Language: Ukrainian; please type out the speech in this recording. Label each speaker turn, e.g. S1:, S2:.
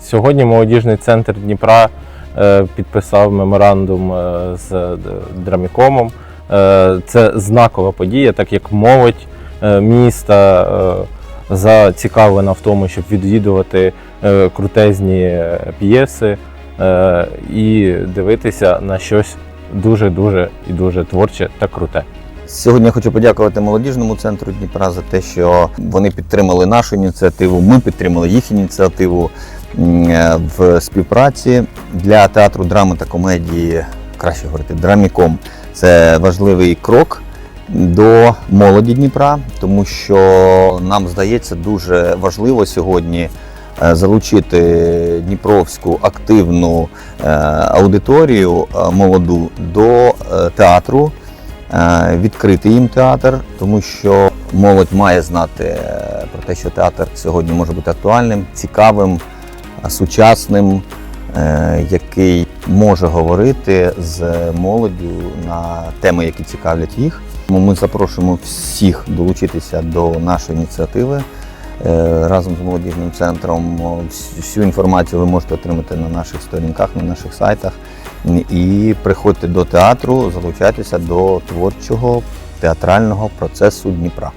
S1: Сьогодні молодіжний центр Дніпра е, підписав меморандум е, з Драмікомом. Е, Це знакова подія, так як молодь міста зацікавлена в тому, щоб відвідувати крутезні п'єси і дивитися на щось дуже-дуже і дуже творче та круте.
S2: Сьогодні я хочу подякувати молодіжному центру Дніпра за те, що вони підтримали нашу ініціативу. Ми підтримали їх ініціативу в співпраці для театру драми та комедії, краще говорити, драміком. Це важливий крок до молоді Дніпра, тому що нам здається дуже важливо сьогодні е, залучити дніпровську активну е, аудиторію е, молоду до е, театру е, відкрити їм театр, тому що молодь має знати е, про те, що театр сьогодні може бути актуальним, цікавим, е, сучасним, е, який може говорити з молоддю на теми, які цікавлять їх. Ми запрошуємо всіх долучитися до нашої ініціативи. Е, Разом з молодіжним центром всю інформацію ви можете отримати на наших сторінках, на наших сайтах. І приходьте до театру, залучайтеся до творчого театрального процесу Дніпра.